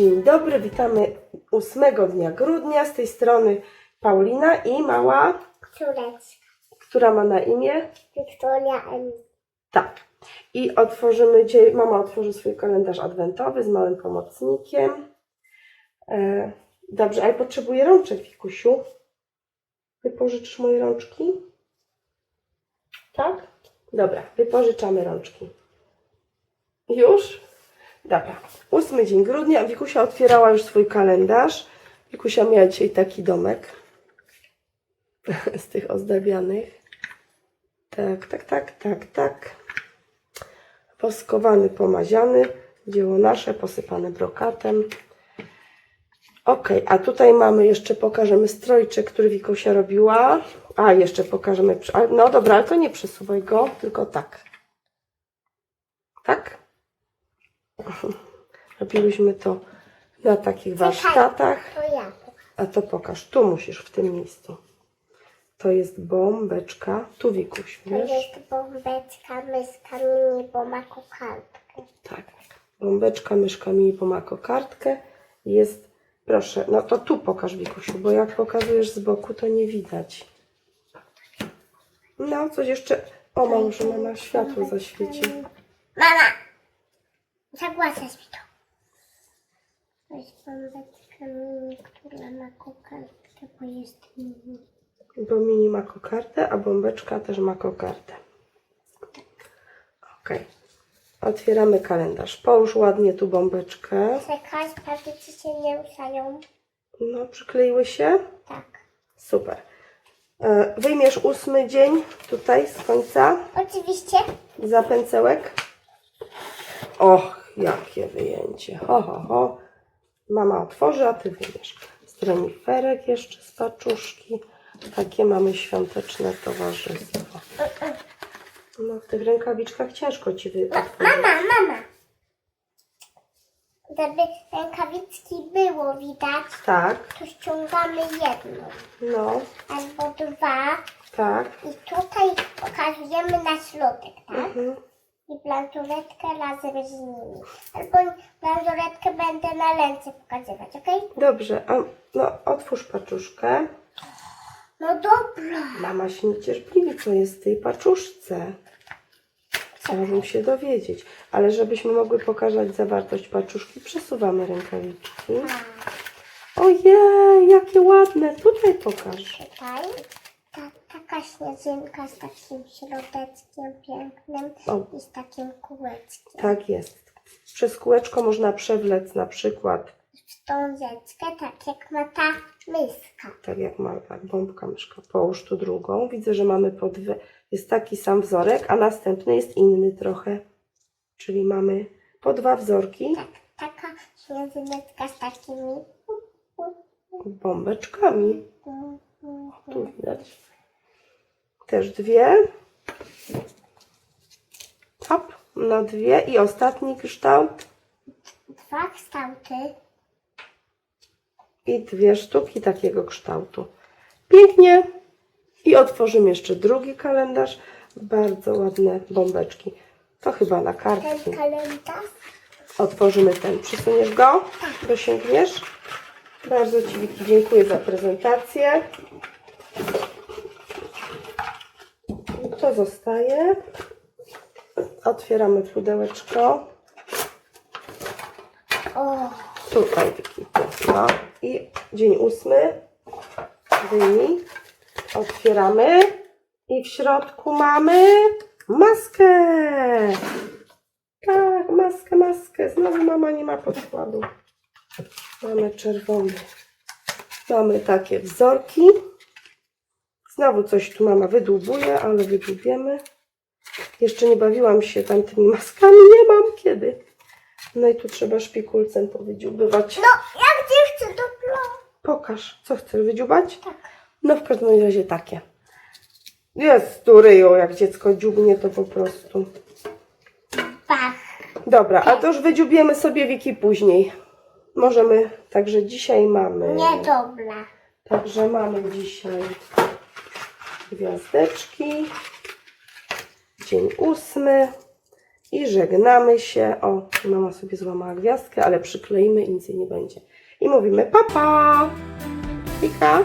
Dzień dobry, witamy 8 dnia grudnia. Z tej strony Paulina i mała, Córeczka. która ma na imię Wiktoria M. tak. I otworzymy dzisiaj, mama otworzy swój kalendarz adwentowy z małym pomocnikiem. E, dobrze, ale potrzebuję rączek, Wikusiu. Wypożyczysz moje rączki? Tak? Dobra, wypożyczamy rączki. Już? Dobra. Ósmy dzień grudnia. Wikusia otwierała już swój kalendarz. Wikusia miała dzisiaj taki domek z tych ozdabianych. Tak, tak, tak, tak, tak. Woskowany, pomaziany. Dzieło nasze, posypane brokatem. Ok, a tutaj mamy jeszcze, pokażemy strojczyk, który Wikusia robiła. A, jeszcze pokażemy, no dobra, ale to nie przesuwaj go, tylko tak. Tak? Robiłyśmy to na takich warsztatach. To ja. A to pokaż, tu musisz, w tym miejscu. To jest bombeczka, tu Wikuś, To wiesz? jest bombeczka, myska, mini, bo ma kokardkę. Tak. Bombeczka, myszka mini ma kokardkę. Jest, proszę, no to tu pokaż Wikusiu, bo jak pokazujesz z boku, to nie widać. No, coś jeszcze, o może mama światło zaświeci. Mama! Zagłasasz mi to. To jest bombeczka mini, która ma kokardkę, bo jest mini. Bo mini ma kokardę, a bombeczka też ma kokardę. Ok. Otwieramy kalendarz. Połóż ładnie tu bombeczkę. Czekaj, sprawdzę, czy się nie ruszają. No, przykleiły się? Tak. Super. E, Wyjmiesz ósmy dzień tutaj z końca Oczywiście. za pęcełek. Och, jakie wyjęcie. Ho, ho, ho. Mama otworzy, a ty wyjmiesz. Stroniferek jeszcze z paczuszki. Takie mamy świąteczne towarzystwo. No, w tych rękawiczkach ciężko ci wy... Mama, mama! Żeby rękawiczki było widać, Tak, to ściągamy jedną no, albo dwa tak. i tutaj pokazujemy na środek, tak? Mhm. I planturetkę razem z nimi. Albo planturetkę będę na ręce pokazywać, ok? Dobrze, a no, otwórz paczuszkę. No dobra. Mama się niecierpliwi, co jest w tej paczuszce. Chciałabym się dowiedzieć. Ale żebyśmy mogły pokazać zawartość paczuszki, przesuwamy rękawiczki. Ojej, jakie ładne. Tutaj pokaż. Tutaj ta, taka śnieżynka z takim środeczkiem pięknym O. i z takim kółeczkiem. Tak jest. Przez kółeczko można przewlec na przykład, Wstążeczkę, tak jak ma ta myska. tak jak ma tak, bombka myszka. Połóż tu drugą. Widzę, że mamy po dwie. Jest taki sam wzorek, a następny jest inny trochę. Czyli mamy po dwa wzorki. Tak, taka śnieżyneczka z takimi... bombeczkami. Tu widać. Też dwie. Hop, na dwie. I ostatni kształt. Dwa kształty. I dwie sztuki takiego kształtu. Pięknie. I otworzymy jeszcze drugi kalendarz. Bardzo ładne bombeczki. To chyba na kartki. Ten kalendarz. Otworzymy ten. Przysuniesz go? Dosięgniesz? Bardzo Ci dziękuję za prezentację. To zostaje. Otwieramy pudełeczko. O, Tutaj Wiki. No i dzień ósmy. Wyjmij. Otwieramy. I w środku mamy maskę. Tak, maskę, maskę. Znowu mama nie ma podkładu. Mamy czerwony. Mamy takie wzorki. Znowu coś tu mama wydłubuje, ale wydłubiemy. Jeszcze nie bawiłam się tamtymi maskami. Nie mam kiedy. No i tu trzeba szpikulcem powydziubywać. no ja gdzie chcę do plotu? Pokaż, co chcesz wydziubać? Tak. No w każdym razie takie. Jest tu ryjo, jak dziecko dziubnie to po prostu. Pach. Dobra, a to już wydziubiemy sobie wiki później. Możemy, także dzisiaj mamy. Nie dobra. Także mamy dzisiaj gwiazdeczki. Dzień ósmy. I żegnamy się. O, mama sobie złamała gwiazdkę, ale przykleimy i nic jej nie będzie. I mówimy papa. Pika.